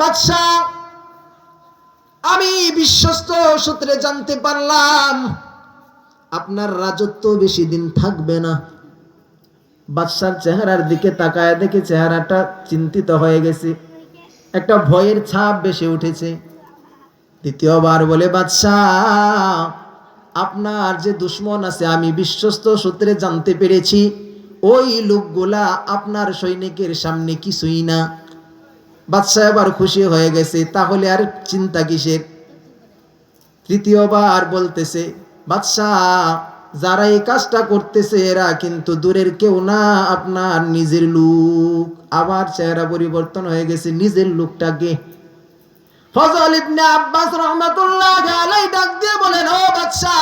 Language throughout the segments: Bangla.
বাদশাহ, আমি বিশ্বস্ত সূত্রে জানতে পারলাম, আপনার রাজত্ব বেশি দিন থাকবে না। বাদশার চেহারার দিকে তাকায় দেখে চেহারাটা চিন্তিত হয়ে গেছে। একটা ভয়ের ছাপ বেশি উঠেছে। দ্বিতীয়বার বলে, বাদশাহ, আপনার যে দুশ্মন আছে, আমি বিশ্বস্ত সূত্রে জানতে পেরেছি, ওই লোকগুলা আপনার সৈনিকের সামনে কিছুই না। বাদশাহ এবার খুশি হয়ে গেছে, তাহলে আর চিন্তা কিসের? তৃতীয়বার বলতেছে, বাদশাহ, যারা এই কাজটা করতেছে এরা কিন্তু দূরের কেউ না, আপনার নিজের লোক। আবার চেহারা পরিবর্তন হয়ে গেছে, নিজের লোকটাকে। ফজল ইবনে আব্বাস রহমাতুল্লাহ আলাই ডাক দিয়ে বলেন, ও বাদশাহ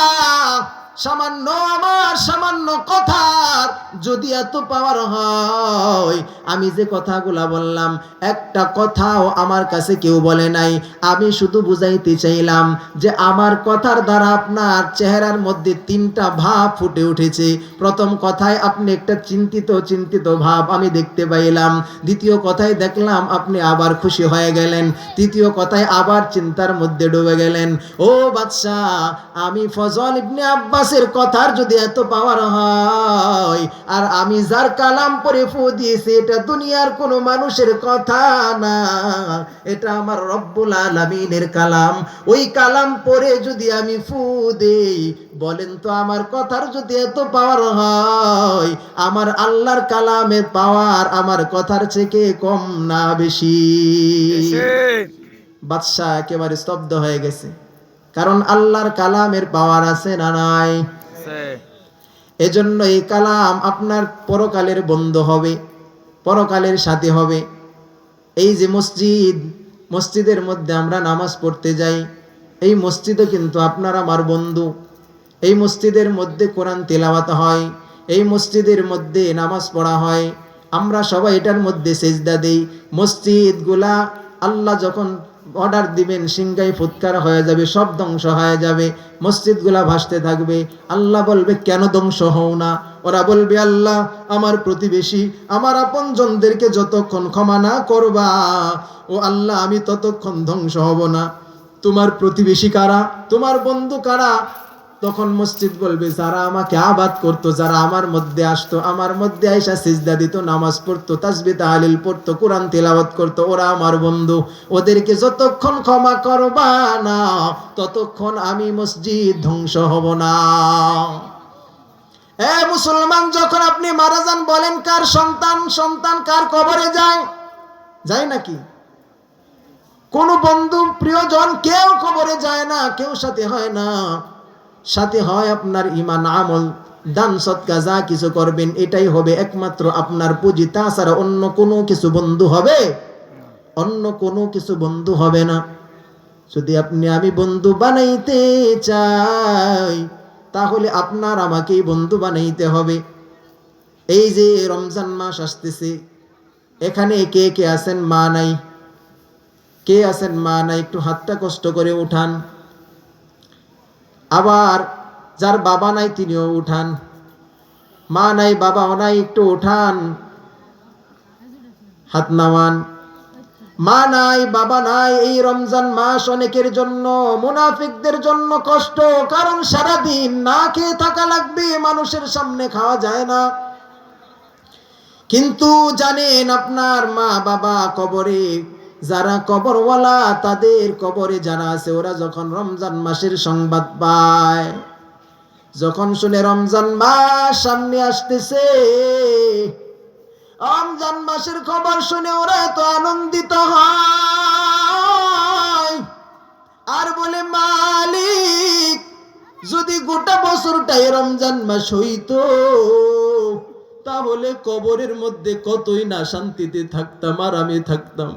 সামান্য আমার, সামান্য কথার যদি এত পাওয়ার হয়, আমি যে কথাগুলা বললাম, একটা কথাও আমার কাছে কেউ বলে নাই। আমি শুধু বুঝাইতে চাইলাম যে আমার কথার দ্বারা আপনার চেহারার মধ্যে তিনটা ভাব ফুটে উঠেছে। প্রথম কথায় আপনি একটা চিন্তিত চিন্তিত ভাব আমি দেখতে পাইলাম। দ্বিতীয় কথায় দেখলাম আপনি আবার খুশি হয়ে গেলেন। তৃতীয় কথায় আবার চিন্তার মধ্যে ডুবে গেলেন। ও বাদশাহ, আমি ফজল ইবনে আব্বাসের কথার যদি এত পাওয়ার হয় আর আমি যার কালাম পরে ফু দিয়েছি এটা দুনিয়ার কোনো মানুষের কথা না। এটা আমার রব্বুল আলামিনের কালাম। ওই কালাম পরে যদি আমি ফু দেই বলেন তো আমার কথার যদি এত পাওয়ার হয় আমার আল্লাহর কালামের পাওয়ার আমার কথার থেকে কম না বেশি। বাদশাহ একেবারে স্তব্ধ হয়ে গেছে। কারণ আল্লাহর কালামের পাওয়ার আছে না নাই? এজন্য এই কালাম আপনার পরকালের বন্ধু হবে পরকালের সাথে হবে। এই যে মসজিদ মসজিদের মধ্যে আমরা নামাজ পড়তে যাই এই মসজিদও কিন্তু আপনার আমার বন্ধু। এই মসজিদের মধ্যে কোরআন তেলাওয়াত হয় এই মসজিদের মধ্যে নামাজ পড়া হয়। আমরা সবাই এটার মধ্যে সেজদা দেই। মসজিদগুলা আল্লাহ যখন অর্ডার দিবেন সিংগাই ফুৎকার হয়ে যাবে, সব ধ্বংস হয়ে যাবে, মসজিদগুলা ভাসতে থাকবে। আল্লাহ বলবে, কেন ধ্বংস হও না? ওরা বলবে, আল্লাহ, আমার প্রতিবেশী, আমার আপনজনদেরকে যতক্ষণ ক্ষমা না করবা, ও আল্লাহ, আমি ততক্ষণ ধ্বংস হব না। তোমার প্রতিবেশী কারা? তোমার বন্ধু কারা? তখন মসজিদ বলবে, যারা আমাকে আবাদ করতো, যারা আমার মধ্যে আসতো, আমার মধ্যে আইসা সিজদা দিত, নামাজ পড়তো তাসবি তাহলিল পড়তো, কোরআন তেলাওয়াত করতো, ওরা আমার বন্ধু। ওদেরকে যতক্ষণ ক্ষমা করবা না, ততক্ষণ আমি মসজিদ ধ্বংস হব না। এ মুসলমান, যখন আপনি মারা যান, বলেন, কার সন্তান সন্তান কার কবরে যায়? যায় নাকি? কোন বন্ধু, প্রিয়জন কেউ কবরে যায় না, কেউ সাথে হয় না। সাথে হয় আপনার ইমান আমল, দান সৎকা যা কিছু করবেন, এটাই হবে একমাত্র আপনার পুঁজি। তাছাড়া অন্য কোনো কিছু বন্ধু হবে, অন্য কোনো কিছু বন্ধু হবে না। যদি আপনি আমি বন্ধু বানাইতে চাই, তাহলে আপনার আমাকেই বন্ধু বানাইতে হবে। এই যে রমজান মাস আসতেছে, এখানে কে কে আছেন মা নাই? কে আছেন মা নাই? একটু হাতটা কষ্ট করে উঠান। আবার যার বাবা নাই তিনিও উঠান, মা নাই বাবা নাই একটু উঠান, হাত নামান। মা নাই, বাবা নাই, এই রমজান মাস অনেকের জন্য, মুনাফিকদের জন্য কষ্ট, কারণ সারাদিন না খেয়ে থাকা লাগবে, মানুষের সামনে খাওয়া যায় না। কিন্তু জানেন আপনার মা বাবা কবরে যারা কবরওয়ালা, তাদের কবরে যারা আছে, ওরা যখন রমজান মাসের সংবাদ পায়, যখন শুনে রমজান মাস সামনে আসতেছে, রমজান মাসের খবর শুনে ওরা এত আনন্দিত হয়। আর বলে, মালিক, যদি গোটা বছরটাই রমজান মাস হইতো, তাহলে কবরের মধ্যে কতই না শান্তিতে থাকতাম আর আমি থাকতাম।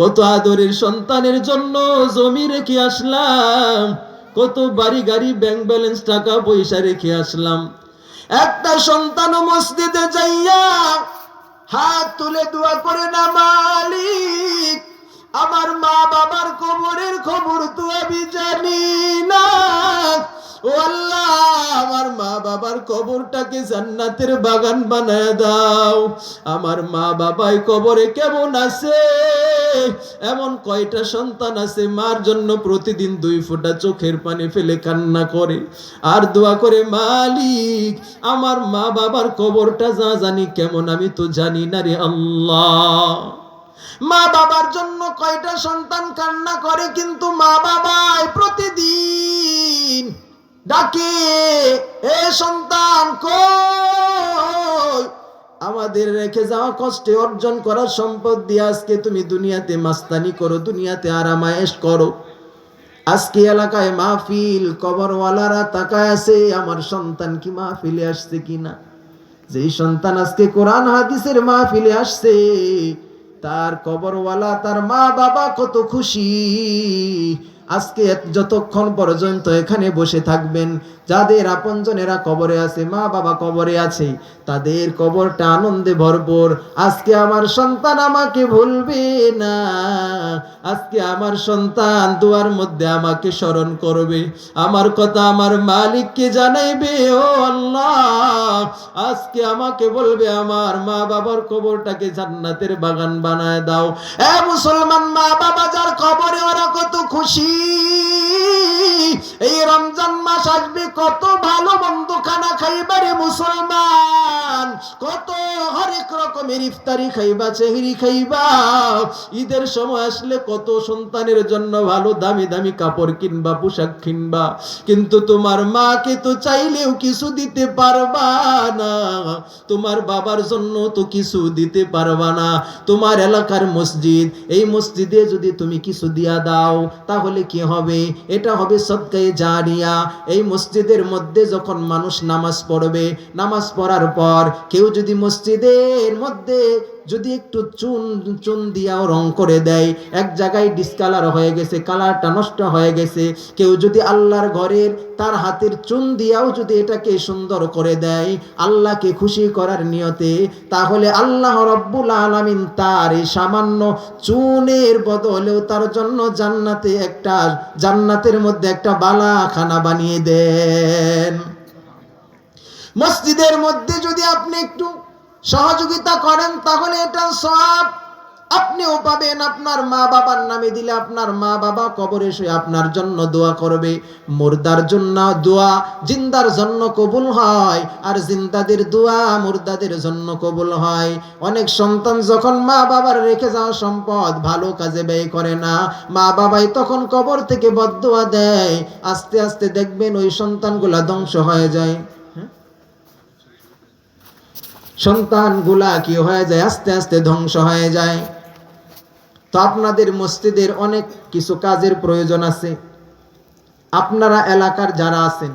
কত আদরের সন্তানের জন্য জমি রেখে আসলাম, কত বাড়ি গাড়ি ব্যাংক ব্যালেন্স টাকা পয়সা রেখে আসলাম। একটা সন্তান মসজিদে যাইয়া হাত তুলে দোয়া করে না, মালিক, আমার মা বাবার কবরের খবর তো আমি জানি। কবরটাকে জান্নাতের বাগান বানায় দাও। আমার মা বাবাই কবরে কেমন আছে? এমন কয়টা সন্তান আছে, মার জন্য প্রতিদিন দুই ফোঁটা চোখের পানি ফেলে কান্না করে। আর দোয়া করে, মালিক, আমার মা বাবার কবরটা যা জানি কেমন, আমি তো জানি না রে আল্লাহ। মা বাবার জন্য কয়টা সন্তান কান্না করে, কিন্তু মা বাবাই প্রতিদিন ডাকে, এ সন্তান কই? আমাদের রেখে যাওয়া কষ্টে অর্জন করার সম্পদ দিয়ে আজকে তুমি দুনিয়াতে মাস্তানি করো, দুনিয়াতে আরামায়েশ করো। আজকে এলাকায় মাহফিল, কবরওয়ালারা তাকায় আছে, আমার সন্তান কি মাহফিলে আসছে কিনা? যেই সন্তান আজকে কোরআন হাদিসের মাহফিলে আসছে, তার কবরওয়ালা, তার মা বাবা কত খুশি। আজকে যতক্ষণ পর্যন্ত এখানে বসে থাকবেন, যাদের আপনজনেরা কবরে আছে, মা বাবা কবরে আছে, তাদের কবরটা আনন্দে ভরপুর। আজকে আমার সন্তান আমাকে ভুলবে না। আজকে আমার সন্তান দুয়ার মধ্যে আমাকে স্মরণ করবে। আমার কথা আমার মালিককে জানাইবে, ও আল্লাহ। আজকে আমাকে বলবে, আমার মা বাবার কবরটাকে জান্নাতের বাগান বানায় দাও। এ মুসলমান মা বাবা যার কবরে ওরা কত খুশি এই রমজান মাস আসবে, কত ভালো মন্দ খানা খাইবারে মুসলমান। কত হরেক রকমের ইফতারি খাইবা, চেহরি খাইবা। ঈদের সময় আসলে কত সন্তানের জন্য ভালো দামি দামি কাপড় কিনবা, পোশাক কিনবা। কিন্তু তোমার মাকে তো চাইলেও কিছু দিতে পারবা না। তোমার বাবার জন্য তো কিছু দিতে পারবা না। তোমার এলাকার মসজিদ, এই মসজিদে যদি তুমি কিছু দিয়া দাও, তাহলে কি হবে? এটা হবে সৎকায়ে জারিয়া। এই মসজিদের মধ্যে যখন মানুষ নামাজ পড়বে, নামাজ পড়ার পর কেউ যদি মসজিদের মধ্যে যদি একটু চুন চুন দিয়াও রং করে দেয়, এক জায়গায় ডিসকালার হয়ে গেছে কালারটা নষ্ট হয়ে গেছে, কেউ যদি আল্লাহর ঘরের তার হাতের চুন দিয়াও যদি এটাকে সুন্দর করে দেয়, আল্লাহকে খুশি করার নিয়তে, তাহলে আল্লাহ রব্বুল আলামিন তার এই সামান্য চুনের বদলেও তার জন্য জান্নাতে একটা, জান্নাতের মধ্যে একটা বালাখানা বানিয়ে দেন। মসজিদের মধ্যে যদি আপনি একটু সহযোগিতা করেন, তাহলে এটা সব আপনিও পাবেন আপনার মা বাবার নামে দিলে আপনার মা বাবা কবরে শুয়ে আপনার জন্য দোয়া করবে। মুর্দার জন্য দোয়া, জিন্দার জন্য কবুল হয়। আর জিন্দাদের দোয়া মুর্দাদের জন্য কবুল হয়। অনেক সন্তান যখন মা বাবার রেখে যাওয়া সম্পদ ভালো কাজে ব্যয় করে না, মা বাবাই তখন কবর থেকে বদদোয়া দেয়। আস্তে আস্তে দেখবেন ওই সন্তানগুলা ধ্বংস হয়ে যায়। সন্তানগুলা কি হয়ে যায়? আস্তে আস্তে ধ্বংস হয়ে যায়। তো আপনাদের মসজিদের অনেক কিছু কাজের প্রয়োজন আছে। আপনারা এলাকার যারা আছেন